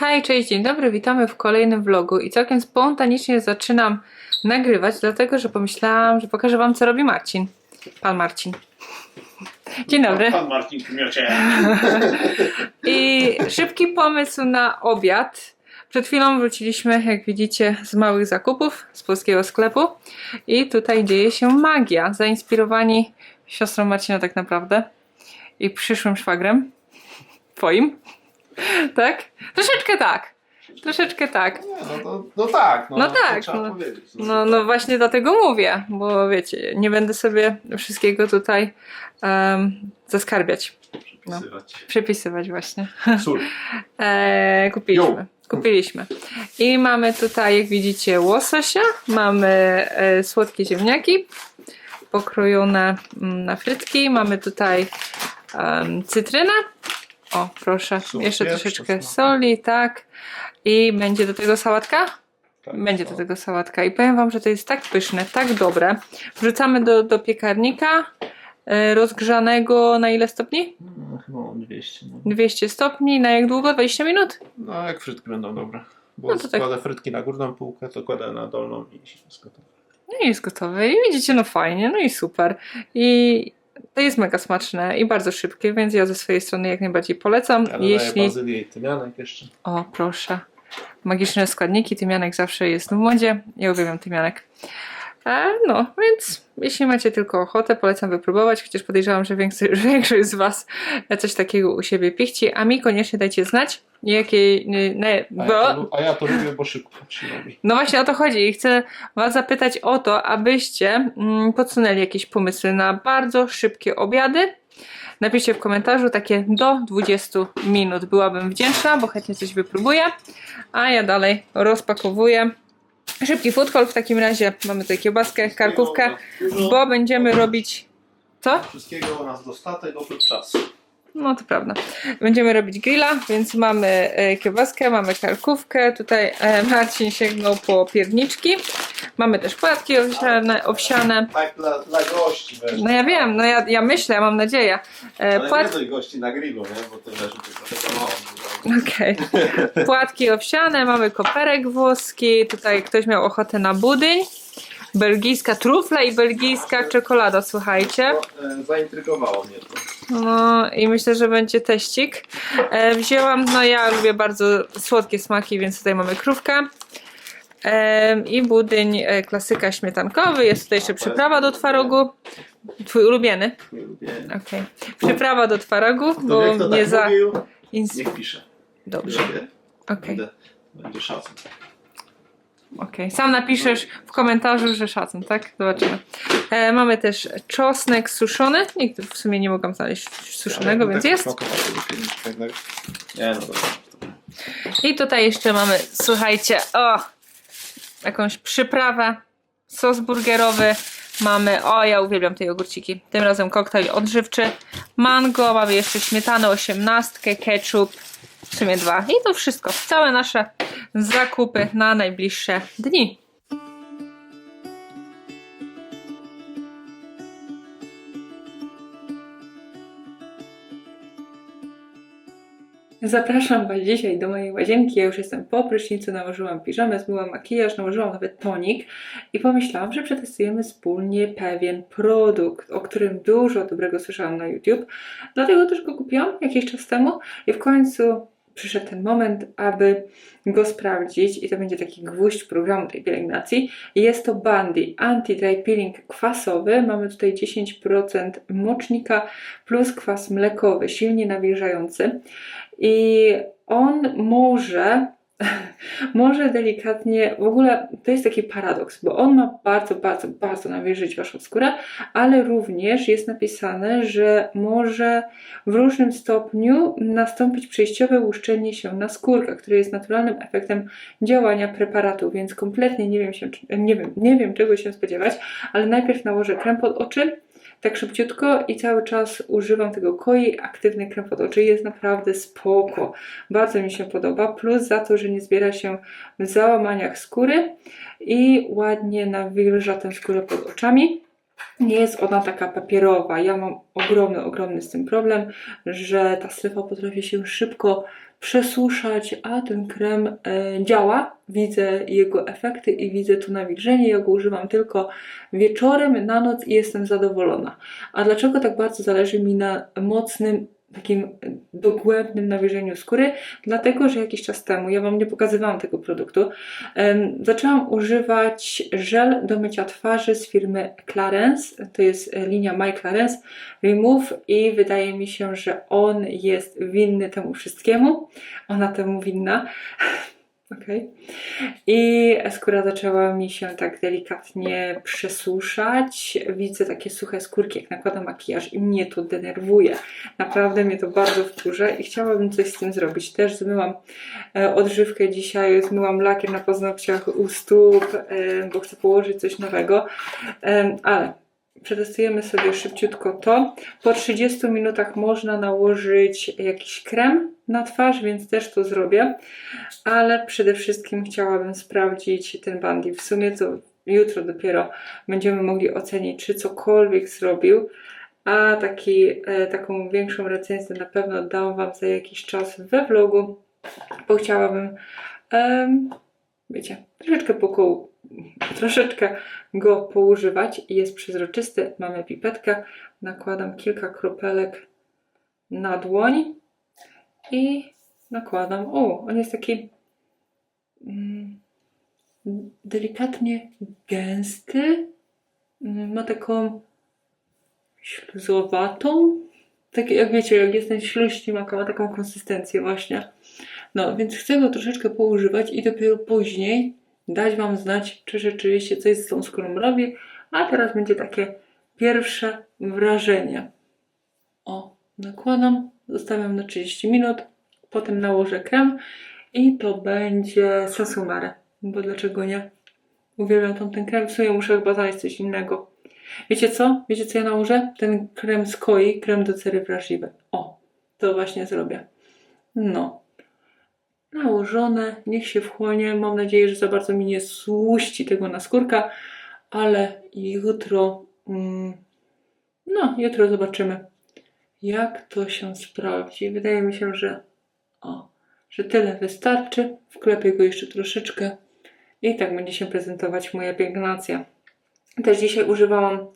Hej, cześć, dzień dobry, witamy w kolejnym vlogu i całkiem spontanicznie zaczynam nagrywać, dlatego że pomyślałam, że pokażę wam co robi Marcin. Pan Marcin. Dzień dobry. Pan Marcin Kmiocie. I szybki pomysł na obiad. Przed chwilą wróciliśmy, jak widzicie, z małych zakupów z polskiego sklepu i tutaj dzieje się magia. Zainspirowani siostrą Marcina tak naprawdę i przyszłym szwagrem. Twoim. Tak? Troszeczkę tak. Troszeczkę tak. Nie, no, to, no tak, no, No tak, trzeba no. powiedzieć. No, no właśnie dlatego mówię, bo wiecie, nie będę sobie wszystkiego tutaj em, zaskarbiać, Przepisywać. przepisywać właśnie. Sól. E, kupiliśmy. Jo. Kupiliśmy. I mamy tutaj, jak widzicie, łososia, mamy e, słodkie ziemniaki pokrojone mm, na frytki, mamy tutaj cytrynę. O, proszę, Sól, jeszcze troszeczkę soli, tak. I będzie do tego sałatka? Tak, Będzie do tego sałatka i powiem Wam, że to jest tak pyszne, tak dobre. Wrzucamy do, do piekarnika e, rozgrzanego na ile stopni? No, chyba 200. No. 200 stopni, na jak długo? 20 minut? no jak frytki będą dobre. Bo No to tak. składę frytki na górną półkę, to kładę na dolną i jest gotowe. No i jest gotowe i widzicie, no fajnie, no i super. I to jest mega smaczne i bardzo szybkie, więc ja ze swojej strony jak najbardziej polecam. Ja Jeśli... bazylię i tymianek jeszcze. O, proszę. Magiczne składniki, tymianek zawsze jest w modzie. Ja uwielbiam tymianek. E, no, więc jeśli macie tylko ochotę, polecam wypróbować, chociaż podejrzewam, że większość, że większość z Was coś takiego u siebie pichci, a mi koniecznie dajcie znać, jakiej... Nie, A, bo... ja to, a ja to lubię, bo szybko się robi. No właśnie o to chodzi i chcę Was zapytać o to, abyście mm, podsunęli jakieś pomysły na bardzo szybkie obiady. Napiszcie w komentarzu takie do 20 minut. Byłabym wdzięczna, bo chętnie coś wypróbuję. A ja dalej rozpakowuję. Szybki food w takim razie. Mamy tutaj kiełbaskę, karkówkę, bo będziemy robić... Co? Wszystkiego u nas dostatek oprócz czasu. No to prawda. Będziemy robić grilla, więc mamy e, kiełbaskę, mamy karkówkę. Tutaj e, Marcin sięgnął po pierniczki. Mamy też płatki owsiane. owsiane. Tak dla, dla gości wiesz. No ja wiem, no ja, ja myślę, ja mam nadzieję. E, Ale nie płat... dość gości na grillu, nie? Bo to wiesz, to trochę za mało. Okej. Płatki owsiane, mamy koperek włoski. Tutaj ktoś miał ochotę na budyń. Belgijska trufla i belgijska czekolada, słuchajcie. Zaintrygowało mnie to. No i myślę, że będzie teścik. E, wzięłam, no ja lubię bardzo słodkie smaki, więc tutaj mamy krówkę. E, I budyń e, klasyka śmietankowy. Jest tutaj jeszcze przyprawa do twarogu. Twój ulubiony. Nie lubię. Okej. Przyprawa do twarogu, To bo wie, kto nie tak za. mówił, Ins... niech pisze. Dobrze. Okej. będzie, będzie szacun. Okej. Sam napiszesz w komentarzu, że szacun, tak? Zobaczymy. E, mamy też czosnek suszony. Nigdy w sumie nie mogłam znaleźć suszonego, więc jest. Nie no dobra. I tutaj jeszcze mamy, słuchajcie, o, jakąś przyprawę, sos burgerowy. Mamy, o ja uwielbiam te jogurciki. Tym razem koktajl odżywczy. Mango, mamy jeszcze śmietanę, osiemnastkę, ketchup, w sumie dwa. I to wszystko, całe nasze zakupy na najbliższe dni. Zapraszam Was dzisiaj do mojej łazienki. Ja już jestem po prysznicu, nałożyłam piżamę, zmyłam makijaż, nałożyłam nawet tonik i pomyślałam, że przetestujemy wspólnie pewien produkt, o którym dużo dobrego słyszałam na YouTube. Dlatego też go kupiłam jakiś czas temu i w końcu przyszedł ten moment, aby go sprawdzić i to będzie taki gwóźdź programu tej pielęgnacji. Jest to Bandy Anti-Dry Peeling kwasowy. Mamy tutaj 10% mocznika plus kwas mlekowy, silnie nawilżający. I on może, może delikatnie, w ogóle to jest taki paradoks, bo on ma bardzo, bardzo, bardzo nawilżyć Waszą skórę, ale również jest napisane, że może w różnym stopniu nastąpić przejściowe łuszczenie się na skórkę, które jest naturalnym efektem działania preparatu, więc kompletnie nie wiem, się, nie wiem, nie wiem czego się spodziewać, ale najpierw nałożę krem pod oczy, tak szybciutko i cały czas używam tego koi, aktywny krem pod oczy. Jest naprawdę spoko, bardzo mi się podoba, plus za to, że nie zbiera się w załamaniach skóry i ładnie nawilża tę skórę pod oczami. Nie jest ona taka papierowa. Ja mam ogromny, ogromny z tym problem, że ta strefa potrafi się szybko przesuszać, a ten krem e, działa. Widzę jego efekty i widzę to nawilżenie. Ja go używam tylko wieczorem, na noc i jestem zadowolona. A dlaczego tak bardzo zależy mi na mocnym, takim dogłębnym nawilżeniu skóry? Dlatego, że jakiś czas temu, ja Wam nie pokazywałam tego produktu, zaczęłam używać żel do mycia twarzy z firmy Clarence. To jest e, linia My Clarence Remove i wydaje mi się, że on jest winny temu wszystkiemu. Ona temu winna. Okej. I skóra zaczęła mi się tak delikatnie przesuszać. Widzę takie suche skórki, jak nakładam makijaż i mnie to denerwuje. Naprawdę mnie to bardzo wkurza i chciałabym coś z tym zrobić. Też zmyłam e, odżywkę dzisiaj, zmyłam lakier na paznokciach u stóp, e, bo chcę położyć coś nowego. E, ale przetestujemy sobie szybciutko to. Po 30 minutach można nałożyć jakiś krem na twarz, więc też to zrobię. Ale przede wszystkim chciałabym sprawdzić ten bandy. W sumie to jutro dopiero będziemy mogli ocenić, czy cokolwiek zrobił. A taki, e, taką większą recenzję na pewno dam Wam za jakiś czas we vlogu, bo chciałabym, wiecie, troszeczkę pokołu, troszeczkę go poużywać. Jest przezroczysty, mamy pipetkę, nakładam kilka kropelek na dłoń i nakładam, o, on jest taki mm, delikatnie gęsty, Mm, ma taką śluzowatą, tak jak wiecie, jak jest ten śluźniak, ma taką konsystencję właśnie. No, więc chcę go troszeczkę poużywać i dopiero później dać Wam znać, czy rzeczywiście coś z tą skórą robi. A teraz będzie takie pierwsze wrażenie. O, nakładam, zostawiam na 30 minut, potem nałożę krem i to będzie Sasumare. Bo dlaczego nie? Uwielbiam tamten krem, w sumie muszę chyba znaleźć coś innego. Wiecie co? Wiecie co ja nałożę? Ten krem z koi, krem do cery wrażliwej. O, to właśnie zrobię. No. Niech się wchłonie. Mam nadzieję, że za bardzo mi nie słuści tego na skórka, ale jutro, mm, no, jutro zobaczymy, jak to się sprawdzi. Wydaje mi się, że o, że tyle wystarczy. Wklepię go jeszcze troszeczkę i tak będzie się prezentować moja pielęgnacja. Też dzisiaj używałam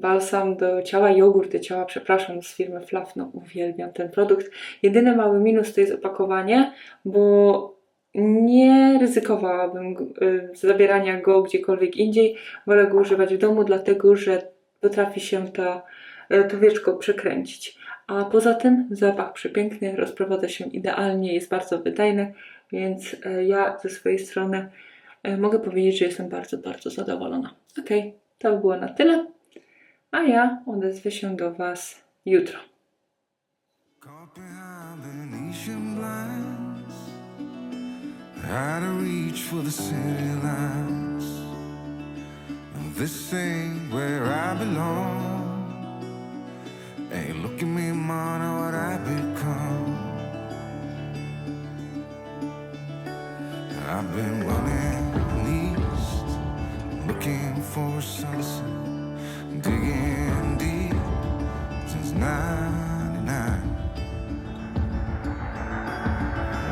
balsam do ciała, jogurt do ciała, przepraszam, z firmy Fluff. No, uwielbiam ten produkt. Jedyny mały minus to jest opakowanie, bo nie ryzykowałabym y, zabierania go gdziekolwiek indziej. Wolę go używać w domu, dlatego że potrafi się ta, y, to wieczko przekręcić. A poza tym zapach przepiękny, rozprowadza się idealnie, jest bardzo wydajny, więc y, ja ze swojej strony y, mogę powiedzieć, że jestem bardzo, bardzo zadowolona. Ok, to by było na tyle, a ja odezwę się do Was jutro. This ain't where I belong. Hey, look at me, man, what I become. I've been running east, looking for a sunset, digging deep since 99.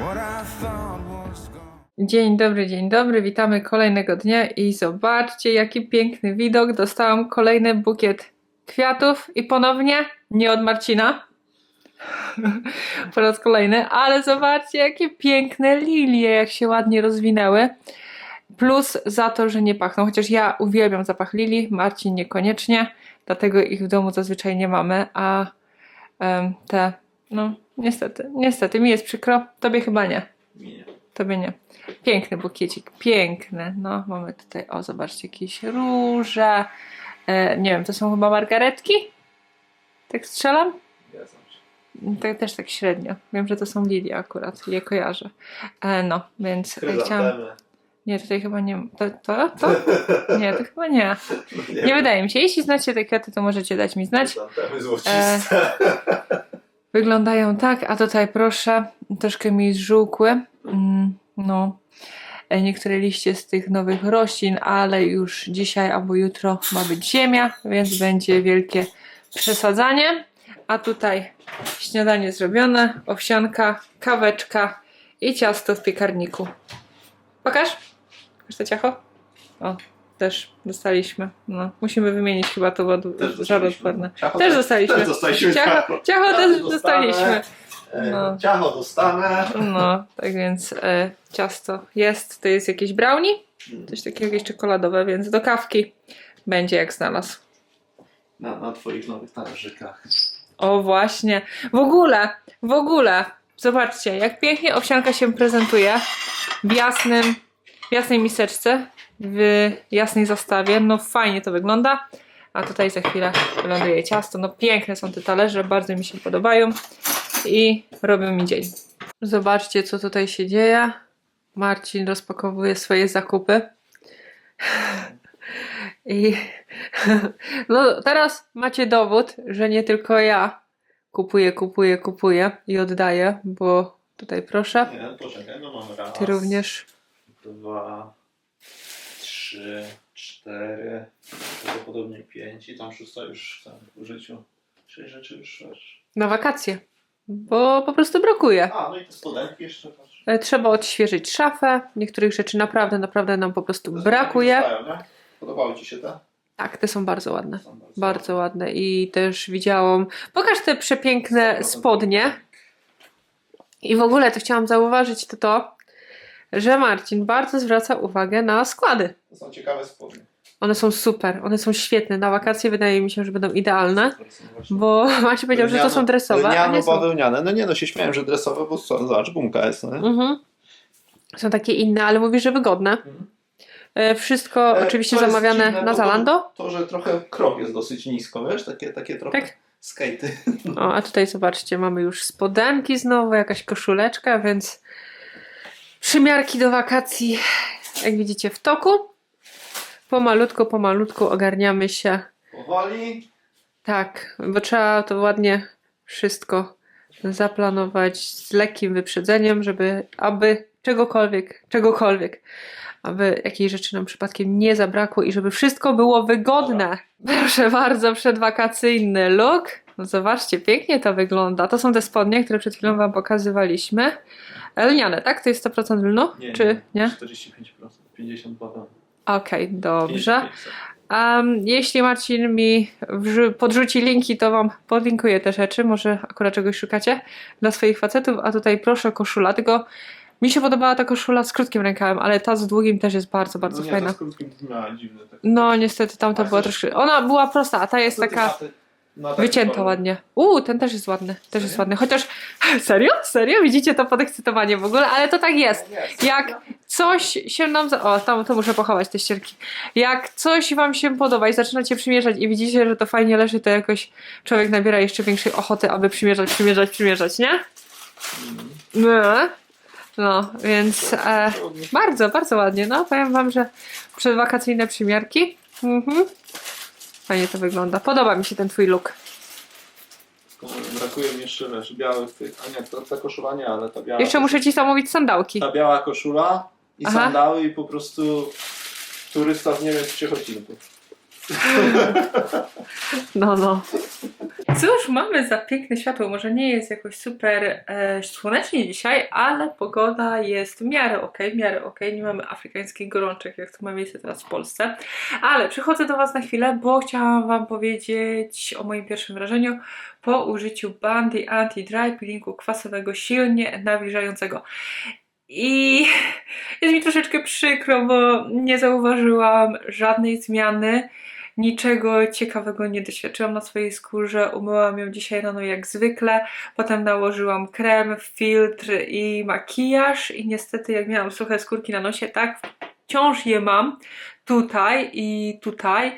What I thought was gone. Dzień dobry, dzień dobry, witamy kolejnego dnia i zobaczcie jaki piękny widok. Dostałam kolejny bukiet kwiatów i ponownie nie od Marcina. po raz kolejny, ale zobaczcie jakie piękne lilie, jak się ładnie rozwinęły. Plus za to, że nie pachną, chociaż ja uwielbiam zapach lilii, Marcin niekoniecznie, dlatego ich w domu zazwyczaj nie mamy, a em, te, no niestety, niestety mi jest przykro, tobie chyba nie. Nie. Tobie nie. Piękny bukiecik, piękny. No, mamy tutaj, o, zobaczcie, jakieś róże. E, nie wiem, to są chyba margaretki? Tak strzelam? Tak, też tak średnio. Wiem, że to są lilie akurat, je kojarzę. E, no, więc e, chciałam... Nie, tutaj chyba nie... To? To? to? Nie, to chyba nie. Nie, Nie wydaje mi się. Jeśli znacie te kwiaty, to możecie dać mi znać. Złociste. Wyglądają tak, a tutaj proszę, troszkę mi zżółkły. Mm, no. e, niektóre liście z tych nowych roślin, ale już dzisiaj albo jutro ma być ziemia, więc będzie wielkie przesadzanie. A tutaj śniadanie zrobione, owsianka, kaweczka i ciasto w piekarniku. Pokaż? Pokaż to ciacho? O, też dostaliśmy. No, musimy wymienić chyba to, żaroodporne. Ciacho Też dostaliśmy. Też dostaliśmy Ciacho, ciacho. też dostaliśmy. E, No. Ciacho dostanę. No, tak więc e, ciasto jest. To jest jakieś brownie, coś takiego jakieś czekoladowe, więc do kawki będzie jak znalazł. Na, na twoich nowych talerzykach. O właśnie. W ogóle, w ogóle, zobaczcie, jak pięknie owsianka się prezentuje w jasnym, jasnej miseczce, w jasnej zastawie. No fajnie to wygląda. A tutaj za chwilę ląduje ciasto. No piękne są te talerze, bardzo mi się podobają i robią mi dzień. Zobaczcie, co tutaj się dzieje. Marcin rozpakowuje swoje zakupy. I no teraz macie dowód, że nie tylko ja kupuję, kupuję, kupuję i oddaję, bo tutaj proszę, Nie, poczekaj, no mamy raz. ty również. Dwa, trzy, cztery, prawdopodobnie pięć i tam szósta już w tym użyciu. Sześć rzeczy już masz. Na wakacje, bo po prostu brakuje. A, no i te spodenki jeszcze patrz. E, Trzeba odświeżyć szafę, niektórych rzeczy naprawdę, naprawdę nam po prostu brakuje. nie? Podobały Ci się te? Tak, te są bardzo ładne. Są Bardzo ładne i też widziałam. Pokaż te przepiękne spodnie. I w ogóle to chciałam zauważyć to to, że Marcin bardzo zwraca uwagę na składy. To są ciekawe spodnie. One są super, one są świetne. Na wakacje wydaje mi się, że będą idealne, bo Maciej powiedział, że to są dresowe, a nie są. bawełniane. No nie no, się śmiałem, że dresowe, bo co, zobacz, gumka jest, no nie? Mhm. Są takie inne, ale mówisz, że wygodne. Mhm. E, Wszystko E, oczywiście zamawiane dziwne, na to- Zalando. To, że trochę krok jest dosyć nisko, wiesz? Takie, takie trochę Tak. skate'y. O, a tutaj zobaczcie, mamy już spodenki znowu, jakaś koszuleczka, więc przymiarki do wakacji, jak widzicie, w toku. Pomalutku, pomalutku ogarniamy się. Powoli. Tak, bo trzeba to ładnie wszystko zaplanować z lekkim wyprzedzeniem, żeby aby czegokolwiek, czegokolwiek, aby jakiejś rzeczy nam przypadkiem nie zabrakło i żeby wszystko było wygodne. Proszę bardzo, przedwakacyjny look. No zobaczcie, pięknie to wygląda. To są te spodnie, które przed chwilą Wam pokazywaliśmy. Lniane, tak? To jest 100% lnu? Czy nie? 45%, 52 tam. Okej, dobrze. 55. Um, jeśli Marcin mi podrzuci linki, to Wam podlinkuję te rzeczy. Może akurat czegoś szukacie dla swoich facetów. A tutaj proszę koszula. Tylko mi się podobała ta koszula z krótkim rękawem, ale ta z długim też jest bardzo, bardzo no nie, fajna. To z krótkim miała dziwne takie. No niestety tamta była troszkę. Ona była prosta, a ta jest taka taki wycięta kolor? ładnie. Uuu, ten też jest ładny. Też jest Serio? ładny. Chociaż. Serio? Serio? Widzicie to podekscytowanie w ogóle? Ale to tak jest. No jest. Jak coś się nam. za- O, tam to muszę pochować te ścierki. Jak coś wam się podoba i zaczynacie przymierzać i widzicie, że to fajnie leży, to jakoś człowiek nabiera jeszcze większej ochoty, aby przymierzać, przymierzać, przymierzać, nie? Mhm. No, no więc e, bardzo, bardzo ładnie. No, powiem wam, że przedwakacyjne przymiarki. Mhm. Fajnie to wygląda. Podoba mi się ten twój look. Brakuje mi jeszcze wiesz, białych tych. A nie, to ta koszula nie, ale ta biała. Jeszcze muszę ci zamówić sandałki. Ta biała koszula i Aha. sandały i po prostu turysta z Niemiec w Ciechocinku. No, no. Cóż, mamy za piękne światło. Może nie jest jakoś super e, słonecznie dzisiaj, ale pogoda jest w miarę ok, w miarę ok. Nie mamy afrykańskich gorączek, jak to ma miejsce teraz w Polsce. Ale przychodzę do Was na chwilę, bo chciałam Wam powiedzieć o moim pierwszym wrażeniu po użyciu Bandy Anti-Dry Peelingu kwasowego, silnie nawilżającego. I jest mi troszeczkę przykro, bo nie zauważyłam żadnej zmiany niczego ciekawego nie doświadczyłam na swojej skórze. Umyłam ją dzisiaj rano jak zwykle. Potem nałożyłam krem, filtr i makijaż. I niestety, jak miałam suche skórki na nosie, tak wciąż je mam tutaj i tutaj.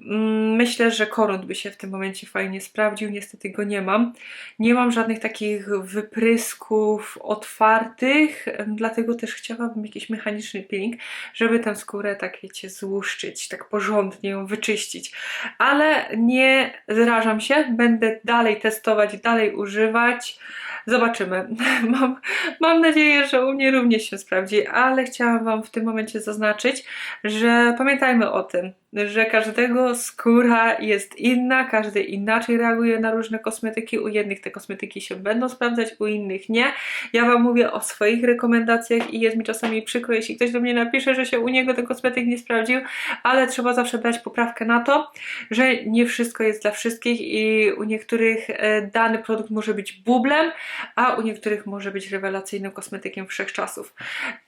Mm, Myślę, że korunt by się w tym momencie fajnie sprawdził. Niestety go nie mam. Nie mam żadnych takich wyprysków otwartych, dlatego też chciałabym jakiś mechaniczny peeling, żeby tę skórę tak wiecie złuszczyć, tak porządnie ją wyczyścić. Ale nie zrażam się, będę dalej testować, dalej używać. Zobaczymy. Mam, mam nadzieję, że u mnie również się sprawdzi, ale chciałam Wam w tym momencie zaznaczyć, że pamiętajmy o tym, że każdego skóra jest inna, każdy inaczej reaguje na różne kosmetyki. U jednych te kosmetyki się będą sprawdzać, u innych nie. Ja Wam mówię o swoich rekomendacjach i jest mi czasami przykro, jeśli ktoś do mnie napisze, że się u niego ten kosmetyk nie sprawdził, ale trzeba zawsze brać poprawkę na to, że nie wszystko jest dla wszystkich i u niektórych e, dany produkt może być bublem, a u niektórych może być rewelacyjnym kosmetykiem wszechczasów.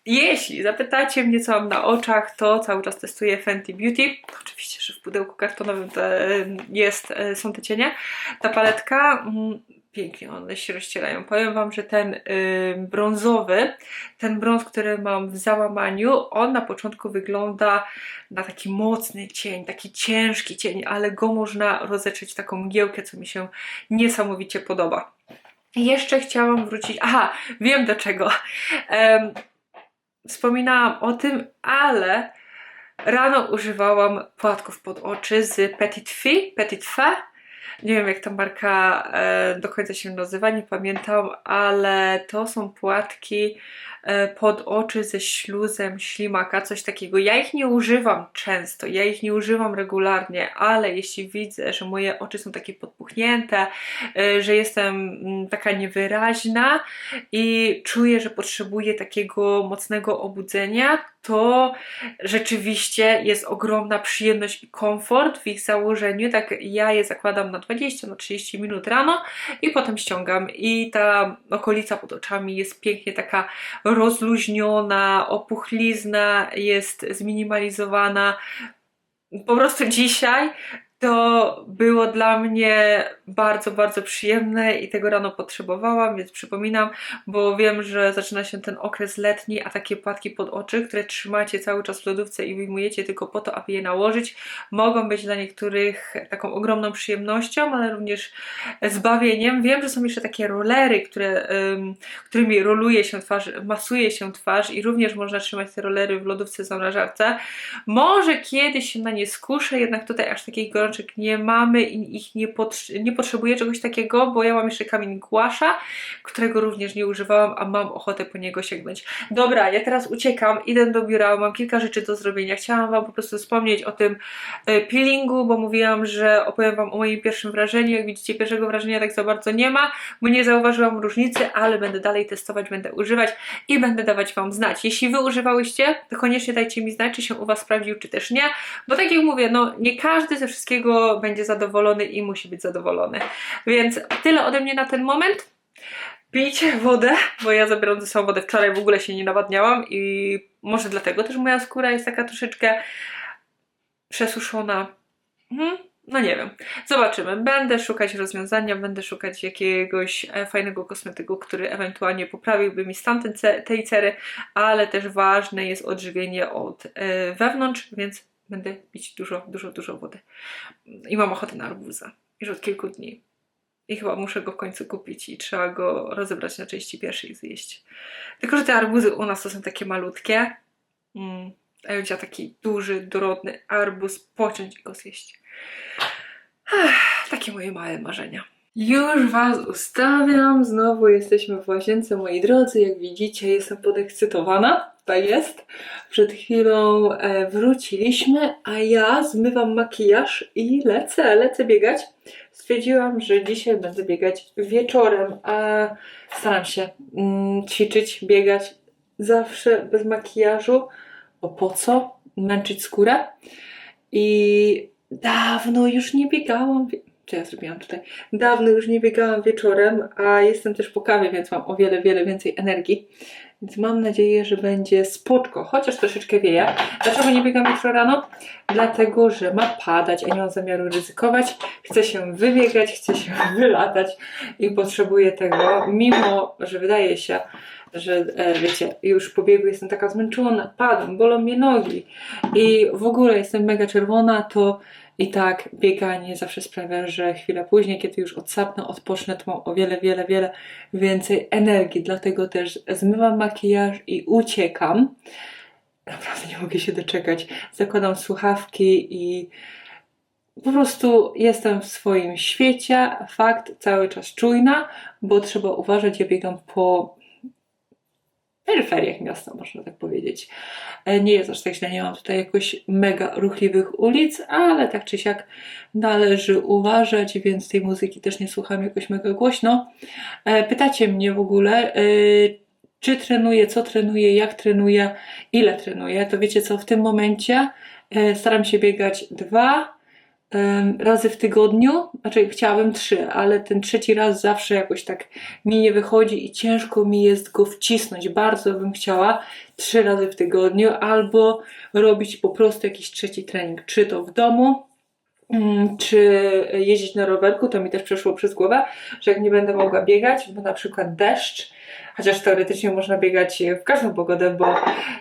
Jeśli zapytacie mnie, co mam na oczach, to cały czas testuję Fenty Beauty. Oczywiście, że w pudełku kartonowym te, jest, e, są te cienie. Ta paletka, mm, pięknie one się rozcierają. Powiem Wam, że ten y, brązowy, ten brąz, który mam w załamaniu, on na początku wygląda na taki mocny cień, taki ciężki cień, ale go można rozetrzeć w taką mgiełkę, co mi się niesamowicie podoba. Jeszcze chciałam wrócić. Aha, wiem do czego. Em, wspominałam o tym, ale rano używałam płatków pod oczy z Petit Fi, Petit Fa. Nie wiem, jak ta marka e, do końca się nazywa, nie pamiętam, ale to są płatki pod oczy ze śluzem ślimaka, coś takiego. Ja ich nie używam często, ja ich nie używam regularnie, ale jeśli widzę, że moje oczy są takie podpuchnięte, e, że jestem mm, taka niewyraźna i czuję, że potrzebuję takiego mocnego obudzenia, to rzeczywiście jest ogromna przyjemność i komfort w ich założeniu. Tak ja je zakładam na 20, na 30 minut rano i potem ściągam i ta okolica pod oczami jest pięknie taka rozluźniona, opuchlizna jest zminimalizowana. Po prostu dzisiaj to było dla mnie bardzo, bardzo przyjemne i tego rano potrzebowałam, więc przypominam, bo wiem, że zaczyna się ten okres letni, a takie płatki pod oczy, które trzymacie cały czas w lodówce i wyjmujecie tylko po to, aby je nałożyć, mogą być dla niektórych taką ogromną przyjemnością, ale również zbawieniem. Wiem, że są jeszcze takie rolery, które, ym, którymi roluje się twarz, masuje się twarz i również można trzymać te rolery w lodówce zamrażarce. Może kiedyś się na nie skuszę, jednak tutaj aż takich nie mamy i ich nie, potr- nie potrzebuję czegoś takiego, bo ja mam jeszcze kamień głasza, którego również nie używałam, a mam ochotę po niego sięgnąć. Dobra, ja teraz uciekam, idę do biura, mam kilka rzeczy do zrobienia. Chciałam Wam po prostu wspomnieć o tym e, peelingu, bo mówiłam, że opowiem Wam o moim pierwszym wrażeniu. Jak widzicie, pierwszego wrażenia tak za bardzo nie ma, bo nie zauważyłam różnicy, ale będę dalej testować, będę używać i będę dawać Wam znać. Jeśli Wy używałyście, to koniecznie dajcie mi znać, czy się u Was sprawdził, czy też nie, bo tak jak mówię, no nie każdy ze wszystkiego będzie zadowolony i musi być zadowolony. Więc tyle ode mnie na ten moment. Pijcie wodę, bo ja zabieram ze sobą wodę. Wczoraj w ogóle się nie nawadniałam i może dlatego też moja skóra jest taka troszeczkę przesuszona. Mhm. No nie wiem. Zobaczymy. Będę szukać rozwiązania, będę szukać jakiegoś e, fajnego kosmetyku, który ewentualnie poprawiłby mi stan tej cery, ale też ważne jest odżywienie od e, wewnątrz, więc będę pić dużo, dużo, dużo wody. I mam ochotę na arbuza. Już od kilku dni. I chyba muszę go w końcu kupić i trzeba go rozebrać na części pierwszej i zjeść. Tylko, że te arbuzy u nas to są takie malutkie. Mm. A ja chciała taki duży, dorodny arbuz pociąć i go zjeść. Ech, takie moje małe marzenia. Już Was ustawiam. Znowu jesteśmy w łazience, moi drodzy. Jak widzicie, jestem podekscytowana. Tak jest. Przed chwilą e, wróciliśmy, a ja zmywam makijaż i lecę, lecę biegać. Stwierdziłam, że dzisiaj będę biegać wieczorem, a staram się mm, ćwiczyć, biegać zawsze bez makijażu. Bo po co? Męczyć skórę. I dawno już nie biegałam. Co ja zrobiłam tutaj? Dawno już nie biegałam wieczorem, a jestem też po kawie, więc mam o wiele, wiele więcej energii. Więc mam nadzieję, że będzie spoczko, chociaż troszeczkę wieje. Dlaczego nie biegam jutro rano? Dlatego, że ma padać, a nie mam zamiaru ryzykować. Chcę się wybiegać, chcę się wylatać i potrzebuję tego, mimo że wydaje się, że e, wiecie, już po biegu jestem taka zmęczona, padam, bolą mnie nogi i w ogóle jestem mega czerwona, to I tak bieganie zawsze sprawia, że chwilę później, kiedy już odsapnę, odpocznę, to mam o wiele, wiele, wiele więcej energii. Dlatego też zmywam makijaż i uciekam. Naprawdę nie mogę się doczekać. Zakładam słuchawki i po prostu jestem w swoim świecie. Fakt, cały czas czujna, bo trzeba uważać, ja biegam po peryferiach miasta, można tak powiedzieć. E, Nie jest aż tak źle, nie mam tutaj jakoś mega ruchliwych ulic, ale tak czy siak należy uważać, więc tej muzyki też nie słucham jakoś mega głośno. E, Pytacie mnie w ogóle, e, czy trenuję, co trenuję, jak trenuję, ile trenuję, to wiecie co, w tym momencie staram się biegać dwa razy w tygodniu, znaczy chciałabym trzy, ale ten trzeci raz zawsze jakoś tak mi nie wychodzi i ciężko mi jest go wcisnąć. Bardzo bym chciała trzy razy w tygodniu albo robić po prostu jakiś trzeci trening, czy to w domu, mm, czy jeździć na rowerku, to mi też przeszło przez głowę, że jak nie będę mogła biegać, bo na przykład deszcz, chociaż teoretycznie można biegać w każdą pogodę, bo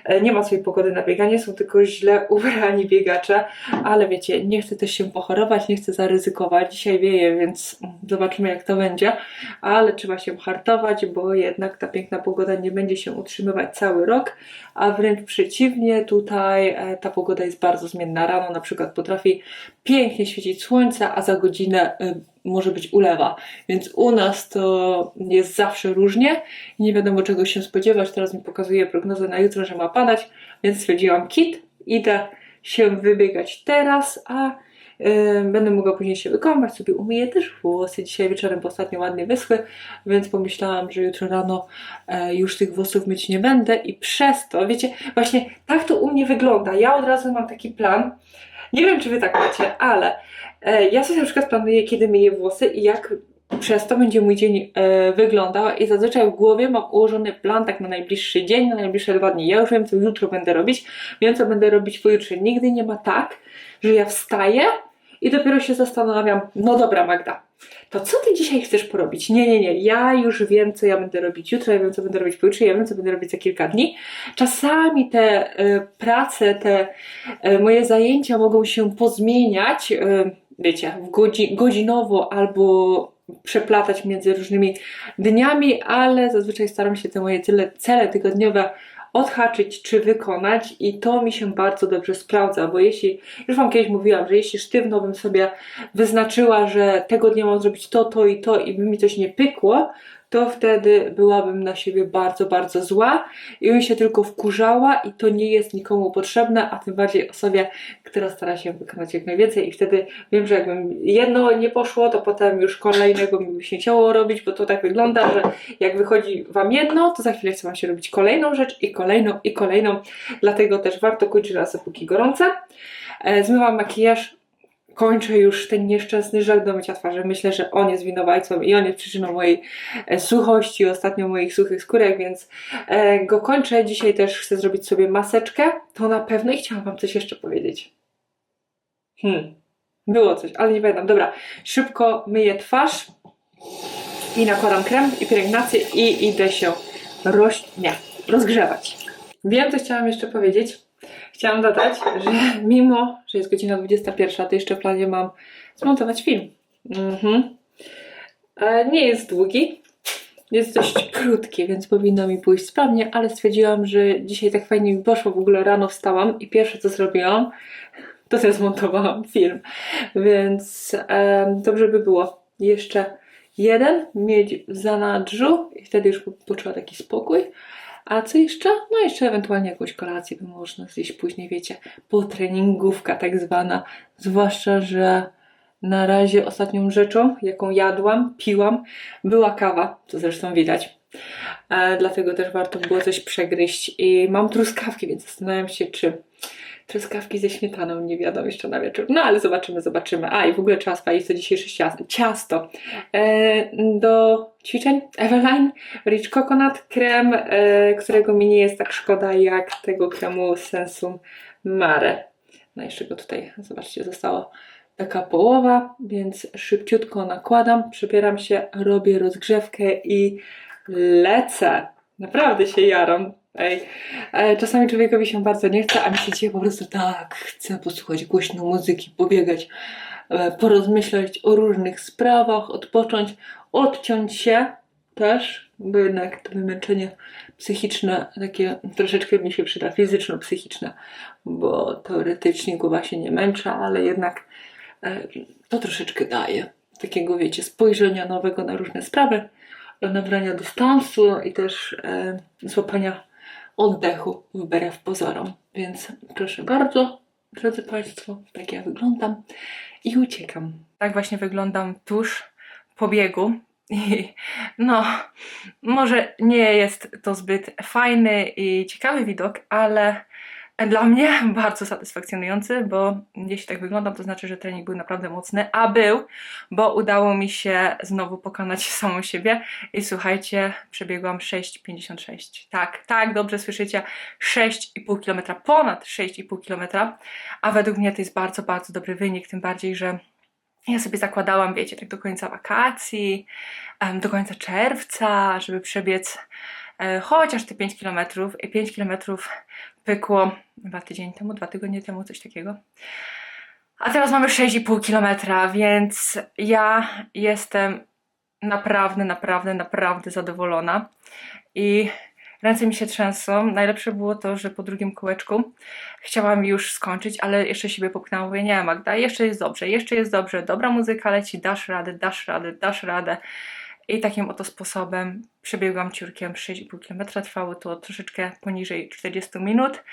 e, nie ma swojej pogody na bieganie, są tylko źle ubrani biegacze, ale wiecie, nie chcę też się pochorować, nie chcę zaryzykować. Dzisiaj wieje, więc zobaczymy jak to będzie, ale trzeba się hartować, bo jednak ta piękna pogoda nie będzie się utrzymywać cały rok, a wręcz przeciwnie, tutaj e, ta pogoda jest bardzo zmienna. Rano na przykład potrafi pięknie świecić słońce, a za godzinę e, może być ulewa. Więc u nas to jest zawsze różnie nie wiadomo czego się spodziewać. Teraz mi pokazuje prognozę na jutro, że ma padać, więc stwierdziłam kit, idę się wybiegać teraz, a e, będę mogła później się wykąpać, sobie umyję też włosy. Dzisiaj wieczorem, bo ostatnio ładnie wyschły, więc pomyślałam, że jutro rano e, już tych włosów myć nie będę i przez to, wiecie, właśnie tak to u mnie wygląda. Ja od razu mam taki plan. Nie wiem, czy wy tak macie, ale e, ja sobie na przykład planuję, kiedy myję włosy i jak przez to będzie mój dzień e, wyglądał i zazwyczaj w głowie mam ułożony plan tak na najbliższy dzień, na najbliższe dwa dni. Ja już wiem, co jutro będę robić, wiem, co będę robić pojutrze. Nigdy nie ma tak, że ja wstaję i dopiero się zastanawiam, no dobra Magda, to co ty dzisiaj chcesz porobić? Nie, nie, nie, ja już wiem, co ja będę robić jutro, ja wiem, co będę robić pojutrze, ja wiem, co będę robić za kilka dni. Czasami te e, prace, te e, moje zajęcia mogą się pozmieniać, e, wiecie, w godzi, godzinowo albo przeplatać między różnymi dniami, ale zazwyczaj staram się te moje cele, cele tygodniowe odhaczyć czy wykonać i to mi się bardzo dobrze sprawdza, bo jeśli, już Wam kiedyś mówiłam, że jeśli sztywno bym sobie wyznaczyła, że tego dnia mam zrobić to, to i to i by mi coś nie pykło, to wtedy byłabym na siebie bardzo, bardzo zła i bym się tylko wkurzała i to nie jest nikomu potrzebne, a tym bardziej osobie, która stara się wykonać jak najwięcej i wtedy wiem, że jakbym jedno nie poszło, to potem już kolejnego mi się chciało robić, bo to tak wygląda, że jak wychodzi Wam jedno, to za chwilę chce Wam się robić kolejną rzecz i kolejną i kolejną, dlatego też warto kończyć raz póki gorące. E, Zmywam makijaż, kończę już ten nieszczęsny żel do mycia twarzy. Myślę, że on jest winowajcą i on jest przyczyną mojej e, suchości, ostatnio moich suchych skórek, więc e, go kończę. Dzisiaj też chcę zrobić sobie maseczkę. To na pewno i chciałam Wam coś jeszcze powiedzieć. Hmm, było coś, ale nie pamiętam. Dobra, szybko myję twarz i nakładam krem i pielęgnację i idę się roś... nie, rozgrzewać. Wiem, co chciałam jeszcze powiedzieć. Chciałam dodać, że mimo, że jest godzina 21, to jeszcze w planie mam zmontować film. Mhm. E, Nie jest długi, jest dość krótki, więc powinno mi pójść sprawnie, ale stwierdziłam, że dzisiaj tak fajnie mi poszło. W ogóle rano wstałam i pierwsze co zrobiłam, to też zmontowałam film. Więc em, dobrze by było jeszcze jeden mieć w zanadrzu i wtedy już poczuła taki spokój. A co jeszcze? No jeszcze ewentualnie jakąś kolację by można zjeść później, wiecie, potreningówka tak zwana. Zwłaszcza, że na razie ostatnią rzeczą, jaką jadłam, piłam, była kawa, co zresztą widać. E, dlatego też warto było coś przegryźć. I mam truskawki, więc zastanawiam się, czy truskawki ze śmietaną nie wiadomo jeszcze na wieczór. No ale zobaczymy, zobaczymy. A i w ogóle trzeba spalić to dzisiejsze ciasto. E, do ćwiczeń Eveline Rich Coconut krem, e, którego mi nie jest tak szkoda jak tego kremu Sensum Mare. No jeszcze go tutaj, zobaczcie, została taka połowa, więc szybciutko nakładam, przebieram się, robię rozgrzewkę i lecę. Naprawdę się jaram. Ej, e, czasami człowiekowi się bardzo nie chce, a mi się dzisiaj po prostu tak chce posłuchać głośno muzyki, pobiegać, e, porozmyślać o różnych sprawach, odpocząć, odciąć się też, bo jednak to wymęczenie psychiczne takie troszeczkę mi się przyda, fizyczno-psychiczne, bo teoretycznie głowa się nie męczy, ale jednak e, to troszeczkę daje takiego, wiecie, spojrzenia nowego na różne sprawy, nabrania dystansu i też e, złapania oddechu wbrew pozorom. Więc proszę bardzo, drodzy Państwo, tak ja wyglądam i uciekam. Tak właśnie wyglądam tuż po biegu. I no, może nie jest to zbyt fajny i ciekawy widok, ale dla mnie bardzo satysfakcjonujący, bo jeśli tak wyglądam, to znaczy, że trening był naprawdę mocny, a był, bo udało mi się znowu pokonać samą siebie. I słuchajcie, przebiegłam 6,56. Tak, tak, dobrze słyszycie, 6,5 km, ponad 6,5 km, a według mnie to jest bardzo, bardzo dobry wynik, tym bardziej, że ja sobie zakładałam, wiecie, tak do końca wakacji, do końca czerwca, żeby przebiec e, chociaż te 5 km i 5 km pykło dwa tydzień temu, dwa tygodnie temu, coś takiego. A teraz mamy 6,5 km, więc ja jestem naprawdę, naprawdę, naprawdę zadowolona. I ręce mi się trzęsą. Najlepsze było to, że po drugim kółeczku chciałam już skończyć, ale jeszcze siebie popchnęłam. Mówię, nie Magda, jeszcze jest dobrze, jeszcze jest dobrze, dobra muzyka leci, dasz radę, dasz radę, dasz radę. I takim oto sposobem przebiegłam ciurkiem 6,5 km. Trwało to troszeczkę poniżej 40 minut.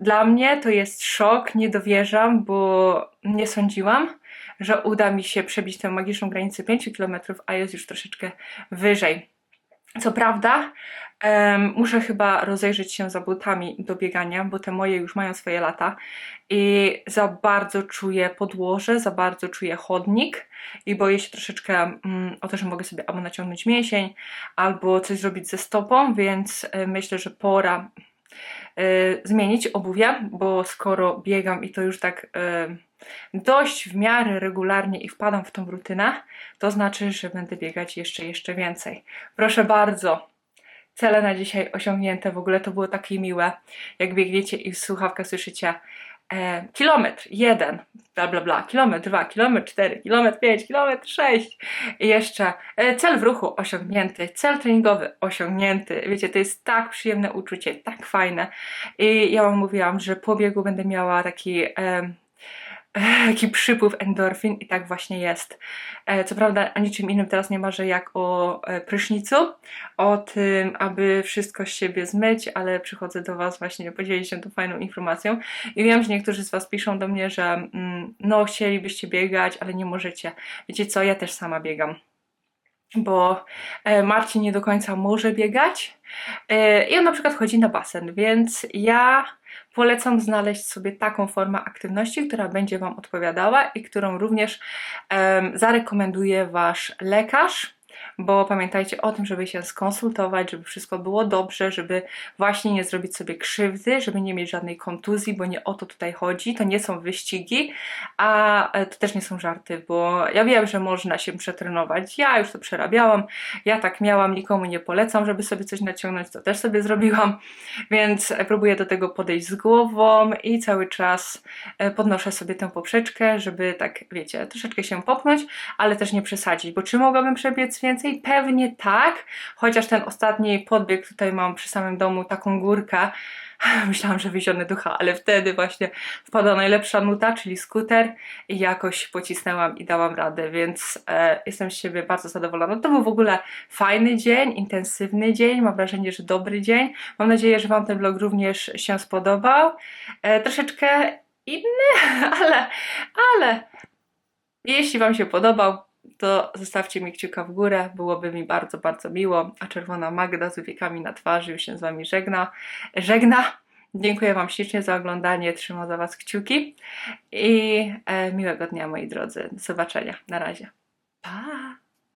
Dla mnie to jest szok, nie dowierzam, bo nie sądziłam, że uda mi się przebić tę magiczną granicę 5 km, a jest już troszeczkę wyżej. Co prawda, em, muszę chyba rozejrzeć się za butami do biegania, bo te moje już mają swoje lata i za bardzo czuję podłoże, za bardzo czuję chodnik i boję się troszeczkę mm, o to, że mogę sobie albo naciągnąć mięsień, albo coś zrobić ze stopą, więc e, myślę, że pora e, zmienić obuwie, bo skoro biegam i to już tak e, dość w miarę regularnie i wpadam w tą rutynę, to znaczy, że będę biegać jeszcze, jeszcze więcej. Proszę bardzo, cele na dzisiaj osiągnięte. W ogóle to było takie miłe, jak biegniecie i w słuchawkach słyszycie e, kilometr, jeden, bla bla bla, kilometr, dwa, kilometr, cztery, kilometr, pięć, kilometr, sześć i jeszcze e, cel w ruchu osiągnięty, cel treningowy osiągnięty. Wiecie, to jest tak przyjemne uczucie, tak fajne. I ja wam mówiłam, że po biegu będę miała taki... em, taki przypływ endorfin i tak właśnie jest. E, Co prawda o niczym innym teraz nie marzę jak o e, prysznicu, o tym, aby wszystko z siebie zmyć, ale przychodzę do Was właśnie podzielić się tą fajną informacją i wiem, że niektórzy z Was piszą do mnie, że mm, no chcielibyście biegać, ale nie możecie. Wiecie co, ja też sama biegam. Bo e, Marcin nie do końca może biegać i on na przykład chodzi na basen, więc ja polecam znaleźć sobie taką formę aktywności, która będzie Wam odpowiadała i którą również em, zarekomenduje Wasz lekarz. Bo pamiętajcie o tym, żeby się skonsultować, żeby wszystko było dobrze, żeby właśnie nie zrobić sobie krzywdy, żeby nie mieć żadnej kontuzji, bo nie o to tutaj chodzi. To nie są wyścigi, a e, to też nie są żarty, bo ja wiem, że można się przetrenować. Ja już to przerabiałam, ja tak miałam, nikomu nie polecam, żeby sobie coś naciągnąć, to też sobie zrobiłam, więc e, próbuję do tego podejść z głową i cały czas e, podnoszę sobie tę poprzeczkę, żeby tak, wiecie, troszeczkę się popchnąć, ale też nie przesadzić, bo czy mogłabym przebiec więcej? Pewnie tak, chociaż ten ostatni podbieg tutaj mam przy samym domu taką górkę, Myślałam, że wyziony ducha, ale wtedy właśnie wpadła najlepsza nuta, czyli skuter i jakoś pocisnęłam i dałam radę, więc e, jestem z siebie bardzo zadowolona. To był w ogóle fajny dzień, intensywny dzień, mam wrażenie, że dobry dzień. Mam nadzieję, że Wam ten vlog również się spodobał. E, troszeczkę inny, ale, ale jeśli Wam się podobał, to zostawcie mi kciuka w górę, byłoby mi bardzo, bardzo miło. A czerwona Magda z wiekami na twarzy już się z Wami żegna. Żegna! Dziękuję Wam ślicznie za oglądanie, trzymam za Was kciuki i e, miłego dnia moi drodzy. Do zobaczenia. Na razie. Pa!